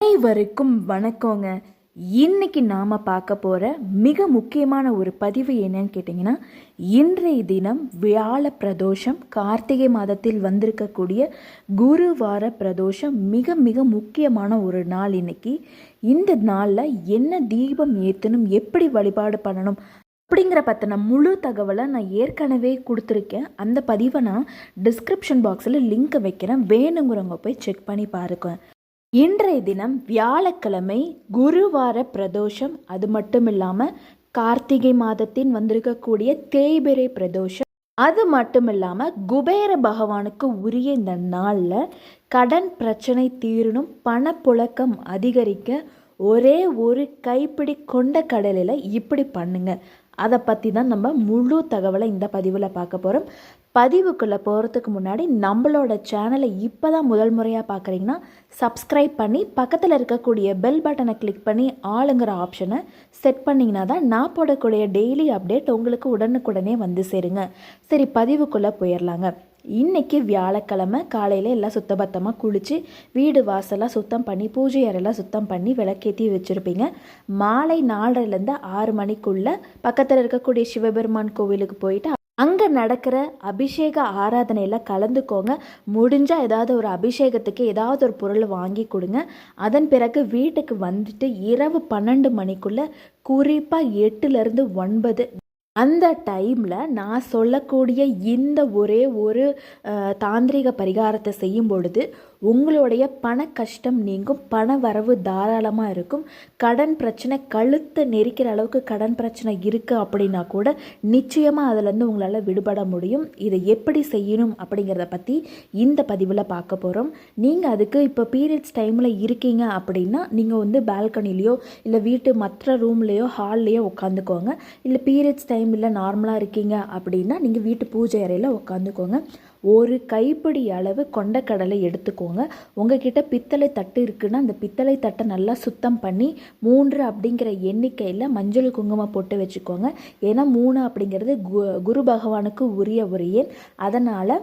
அனைவருக்கும் வணக்கங்க. இன்னைக்கு நாம் பார்க்க போகிற மிக முக்கியமான ஒரு பதிவு என்னன்னு கேட்டிங்கன்னா இன்றைய தினம் வியாழ பிரதோஷம் கார்த்திகை மாதத்தில் வந்திருக்கக்கூடிய குருவார பிரதோஷம் மிக மிக முக்கியமான ஒரு நாள் இன்னைக்கு. இந்த நாளில் என்ன தீபம் ஏற்றணும் எப்படி வழிபாடு பண்ணணும் அப்படிங்கிற பற்றின முழு தகவலை நான் ஏற்கனவே கொடுத்துருக்கேன். அந்த பதிவை நான் டிஸ்கிரிப்ஷன் பாக்ஸில் லிங்க் வைக்கிறேன். வேணுங்கிறவங்க போய் செக் பண்ணி பாருங்க. இன்றைய தினம் வியாழக்கிழமை குருவார பிரதோஷம். அது மட்டும் இல்லாமல் கார்த்திகை மாதத்தின் வந்திருக்கக்கூடிய தேய்பிரை பிரதோஷம். அது மட்டும் இல்லாமல் குபேர பகவானுக்கு உரிய இந்த நாளில் கடன் பிரச்சனை தீரணும் பணப்புழக்கம் அதிகரிக்க ஒரே ஒரு கைப்பிடி கொண்ட கடலில் இப்படி பண்ணுங்க. அதை பற்றி தான் நம்ம முழு தகவலை இந்த பதிவில் பார்க்க போகிறோம் பதிவுக்குள்ளே போகிறதுக்கு முன்னாடி நம்மளோட சேனலை இப்போ தான் முதல் முறையாக பார்க்குறீங்கன்னா சப்ஸ்கிரைப் பண்ணி பக்கத்தில் இருக்கக்கூடிய பெல் பட்டனை கிளிக் பண்ணி ஆளுங்கிற ஆப்ஷனை செட் பண்ணிங்கன்னா தான் நான் போடக்கூடிய டெய்லி அப்டேட் உங்களுக்கு உடனுக்குடனே வந்து சேருங்க. சரி பதிவுக்குள்ளே போயிடலாங்க இன்றைக்கி வியாழக்கிழமை காலையில் எல்லாம் சுத்தபத்தமாக குளித்து வீடு வாசலாம் சுத்தம் பண்ணி பூஜை அறையெல்லாம் சுத்தம் பண்ணி விளக்கேற்றி வச்சுருப்பீங்க. மாலை நாலரைலேருந்து ஆறு மணிக்குள்ளே பக்கத்தில் இருக்கக்கூடிய சிவபெருமான் கோவிலுக்கு போயிட்டு அங்கே நடக்கிற அபிஷேக ஆராதனையில் கலந்துக்கோங்க. முடிஞ்சால் ஏதாவது ஒரு அபிஷேகத்துக்கு ஏதாவது ஒரு பொருள் வாங்கி கொடுங்க. அதன் பிறகு வீட்டுக்கு வந்துட்டு இரவு பன்னெண்டு மணிக்குள்ளே குறிப்பாக எட்டுலேருந்து ஒன்பது. அந்த டைமில் நான் சொல்லக்கூடிய இந்த ஒரே ஒரு தாந்திரிக பரிகாரத்தை செய்யும் பொழுது உங்களுடைய பண கஷ்டம் நீங்கும் பண வரவு தாராளமாக இருக்கும். கடன் பிரச்சனை கழுத்தை நெரிக்கிற அளவுக்கு கடன் பிரச்சனை இருக்குது அப்படின்னா கூட நிச்சயமாக அதுலேருந்து உங்களால் விடுபட முடியும். இதை எப்படி செய்யணும் அப்படிங்கிறத பற்றி இந்த பதிவில் பார்க்க போகிறோம் நீங்கள் அதுக்கு இப்போ பீரியட்ஸ் டைமில் இருக்கீங்க அப்படின்னா நீங்கள் வந்து பால்கனிலேயோ இல்லை வீட்டு மற்ற ரூம்லேயோ ஹால்லேயோ உட்காந்துக்கோங்க. இல்லை பீரியட்ஸ் டைமில் நார்மலாக இருக்கீங்க அப்படின்னா நீங்கள் வீட்டு பூஜை அறையில் உட்காந்துக்கோங்க. ஒரு கைப்பிடி அளவு கொண்டக்கடலை எடுத்துக்கோங்க. உங்ககிட்ட பித்தளை தட்டு இருக்குன்னா அந்த பித்தளை தட்டை நல்லா சுத்தம் பண்ணி மூன்று அப்படிங்கிற எண்ணிக்கையில் மஞ்சள் குங்குமம் போட்டு வச்சுக்கோங்க. ஏன்னா மூணு அப்படிங்கிறது கு குரு பகவானுக்கு உரிய ஒரு எண். அதனால்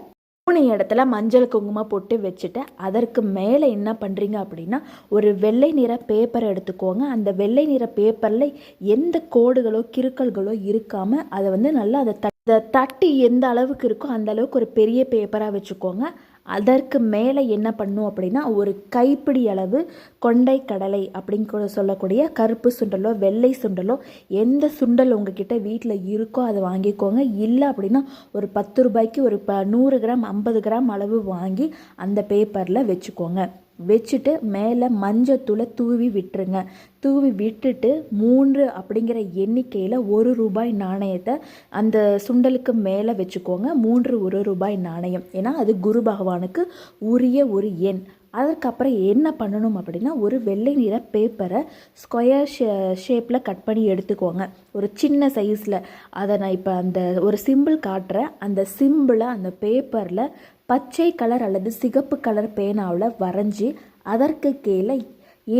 மூணு இடத்துல மஞ்சள் குங்குமம் போட்டு வச்சுட்டு அதற்கு மேலே என்ன பண்ணுறீங்க அப்படின்னா ஒரு வெள்ளை நிற பேப்பரை எடுத்துக்கோங்க. அந்த வெள்ளை நிற பேப்பரில் எந்த கோடுகளோ கிறுக்கல்களோ இருக்காமல் அதை வந்து நல்லா அதை இந்த தட்டி எந்த அளவுக்கு இருக்கோ அந்த அளவுக்கு ஒரு பெரிய பேப்பராக வச்சுக்கோங்க. அதற்கு மேலே என்ன பண்ணும் அப்படின்னா ஒரு கைப்பிடி அளவு கொண்டை கடலை அப்படின்னு சொல்லக்கூடிய கருப்பு சுண்டலோ வெள்ளை சுண்டலோ எந்த சுண்டல் உங்ககிட்ட வீட்டில் இருக்கோ அதை வாங்கிக்கோங்க. இல்லை அப்படின்னா ஒரு பத்து ரூபாய்க்கு ஒரு ப நூறு கிராம் ஐம்பது கிராம் அளவு வாங்கி அந்த பேப்பரில் வச்சுக்கோங்க. வச்சுட்டு மேலே மஞ்சத்தூளை தூவி விட்டுருங்க. தூவி விட்டுட்டு மூன்று அப்படிங்கிற எண்ணிக்கையில் ஒரு ரூபாய் நாணயத்தை அந்த சுண்டலுக்கு மேலே வச்சுக்கோங்க. மூன்று ஒரு ரூபாய் நாணயம். ஏன்னா அது குரு பகவானுக்கு உரிய ஒரு எண். அதற்கப்புறம் என்ன பண்ணணும் அப்படின்னா ஒரு வெள்ளை நிற பேப்பரை ஸ்கொயர் ஷே ஷேப்பில் கட் பண்ணி எடுத்துக்கோங்க. ஒரு சின்ன சைஸில் அதை நான் இப்போ அந்த ஒரு சிம்பிள் காட்டுறேன். அந்த சிம்பிளை அந்த பேப்பரில் பச்சை கலர் அல்லது சிகப்பு கலர் பேனாவில் வரைஞ்சி அதற்கு கீழே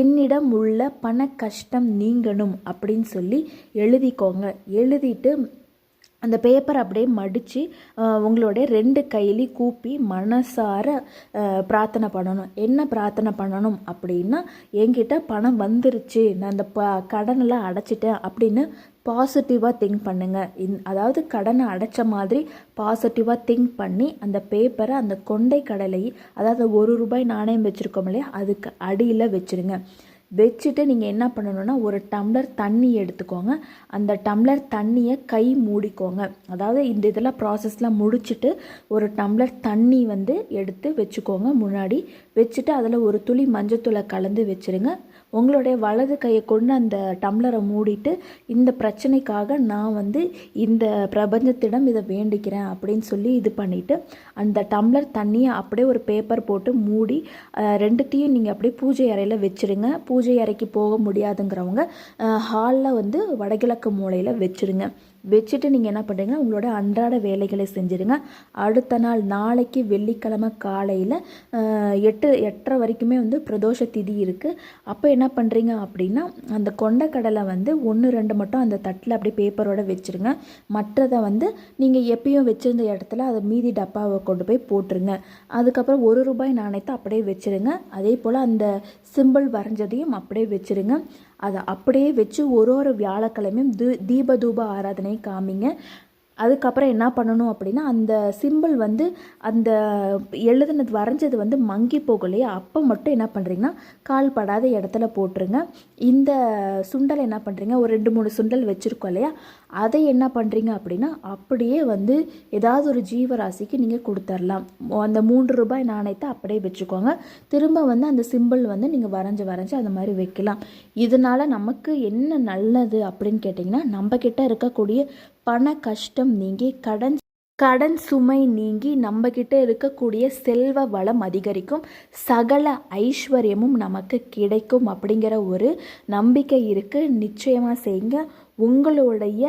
என்னிடம் உள்ள பண கஷ்டம் நீங்கணும் அப்படின்னு சொல்லி எழுதிக்கோங்க. எழுதிட்டு அந்த பேப்பர் அப்படியே மடித்து உங்களுடைய ரெண்டு கையிலையும் கூப்பி மனசார பிரார்த்தனை பண்ணணும். என்ன பிரார்த்தனை பண்ணணும் அப்படின்னா என்கிட்ட பணம் வந்துருச்சு நான் அந்த ப கடனெல்லாம் அடைச்சிட்டேன் அப்படின்னு பாசிட்டிவாக திங்க் பண்ணுங்கள் இந் அதாவது கடனை அடைச்ச மாதிரி பாசிட்டிவாக திங்க் பண்ணி அந்த பேப்பரை அந்த கொண்டை கடலை அதாவது ஒரு ரூபாய் நாணயம் வச்சுருக்கோம் இல்லையா அதுக்கு அடியில் வச்சுருங்க. வச்சுட்டு நீங்கள் என்ன பண்ணணும்னா ஒரு டம்ளர் தண்ணி எடுத்துக்கோங்க. அந்த டம்ளர் தண்ணியை கை மூடிக்கோங்க. அதாவது இந்த இதெல்லாம் ப்ராசஸ்லாம் முடிச்சுட்டு ஒரு டம்ளர் தண்ணி வந்து எடுத்து வச்சுக்கோங்க முன்னாடி. வச்சுட்டு அதில் ஒரு துளி மஞ்சத்தூளை கலந்து வச்சுருங்க. உங்களுடைய வலது கையை கொண்டு அந்த டம்ளரை மூடிட்டு இந்த பிரச்சனைக்காக நான் வந்து இந்த பிரபஞ்சத்திடம் இதை வேண்டிக்கிறேன் அப்படின்னு சொல்லி இது பண்ணிவிட்டு அந்த டம்ளர் தண்ணியை அப்படியே ஒரு பேப்பர் போட்டு மூடி ரெண்டுத்தையும் நீங்கள் அப்படியே பூஜை அறையில் வச்சுருங்க. பூஜை அறைக்கு போக முடியாதுங்கிறவங்க ஹாலில் வந்து வடகிழக்கு மூலையில் வச்சுருங்க. வச்சுட்டு நீங்கள் என்ன பண்ணுறீங்கன்னா உங்களோட அன்றாட வேலைகளை செஞ்சுருங்க. அடுத்த நாள் நாளைக்கு வெள்ளிக்கிழமை காலையில் எட்டு எட்டரை வரைக்குமே வந்து பிரதோஷ திதி இருக்குது அப்போ என்ன பண்ணுறீங்க அப்படின்னா அந்த கொண்டக்கடலை வந்து ஒன்று ரெண்டு மட்டும் அந்த தட்டில் அப்படியே பேப்பரோட வச்சுருங்க. மற்றதை வந்து நீங்கள் எப்பயும் வச்சுருந்த இடத்துல அதை மீதி டப்பாவை கொண்டு போய் போட்டுருங்க. அதுக்கப்புறம் ஒரு ரூபாய் நாணயத்தை அப்படியே வச்சுருங்க. அதே போல் அந்த சிம்பிள் வரைஞ்சதையும் அப்படியே வச்சுருங்க. அதை அப்படியே வச்சு ஒரு ஒரு வியாழக்கிழமையும் தீ தீப தூப ஆராதனை காமிங்க. அதுக்கப்புறம் என்ன பண்ணணும் அப்படின்னா அந்த சிம்பிள் வந்து அந்த எழுதுனது வரைஞ்சது வந்து மங்கி போகலையே அப்போ மட்டும் என்ன பண்ணுறீங்கன்னா கால் படாத இடத்துல போட்டுருங்க. இந்த சுண்டல் என்ன பண்ணுறீங்க ஒரு ரெண்டு மூணு சுண்டல் வச்சுருக்கோம் இல்லையா அதை என்ன பண்ணுறீங்க அப்படின்னா அப்படியே வந்து ஏதாவது ஒரு ஜீவராசிக்கு நீங்கள் கொடுத்துர்லாம். அந்த மூன்று ரூபாய் நாணயத்தை அப்படியே வச்சுக்கோங்க. திரும்ப வந்து அந்த சிம்பிள் வந்து நீங்கள் வரைஞ்சி வரைஞ்சி அந்த மாதிரி வைக்கலாம். இதனால் நமக்கு என்ன நல்லது அப்படின்னு கேட்டிங்கன்னா நம்மக்கிட்ட இருக்கக்கூடிய பண கஷ்டம் நீங்கி கடன் கடன் சுமை நீங்கி நம்மக்கிட்ட இருக்கக்கூடிய செல்வ வளம் அதிகரிக்கும். சகல ஐஸ்வர்யமும் நமக்கு கிடைக்கும் அப்படிங்கிற ஒரு நம்பிக்கை இருக்குது நிச்சயமாக செய்யுங்க. உங்களுடைய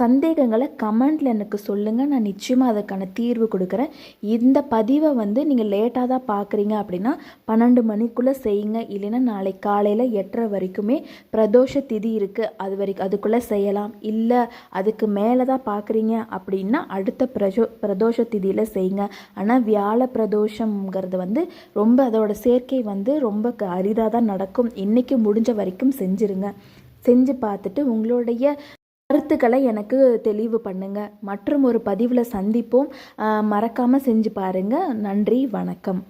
சந்தேகங்களை கமெண்டில் எனக்கு சொல்லுங்கள் நான் நிச்சயமாக அதுக்கான தீர்வு கொடுக்குறேன். இந்த பதிவை வந்து நீங்கள் லேட்டாக தான் பார்க்குறீங்க அப்படின்னா பன்னெண்டு மணிக்குள்ளே செய்யுங்க. இல்லைன்னா நாளை காலையில் எட்டரை வரைக்குமே பிரதோஷ திதி இருக்குது அது வரைக்கும் அதுக்குள்ளே செய்யலாம். இல்லை அதுக்கு மேலே தான் பார்க்குறீங்க அப்படின்னா அடுத்த பிரஜோ பிரதோஷ திதியில் செய்யுங்க. ஆனால் வியாழ பிரதோஷங்கிறது வந்து ரொம்ப அதோட சேர்க்கை வந்து ரொம்ப அரிதாக தான் நடக்கும். இன்றைக்கி முடிஞ்ச வரைக்கும் செஞ்சுருங்க. செஞ்சு பார்த்துட்டு உங்களுடைய கருத்துக்களை எனக்கு தெளிவு பண்ணுங்க. மற்றும் ஒரு பதிவில் சந்திப்போம். மறக்காமல் செஞ்சு பாருங்கள் நன்றி வணக்கம்.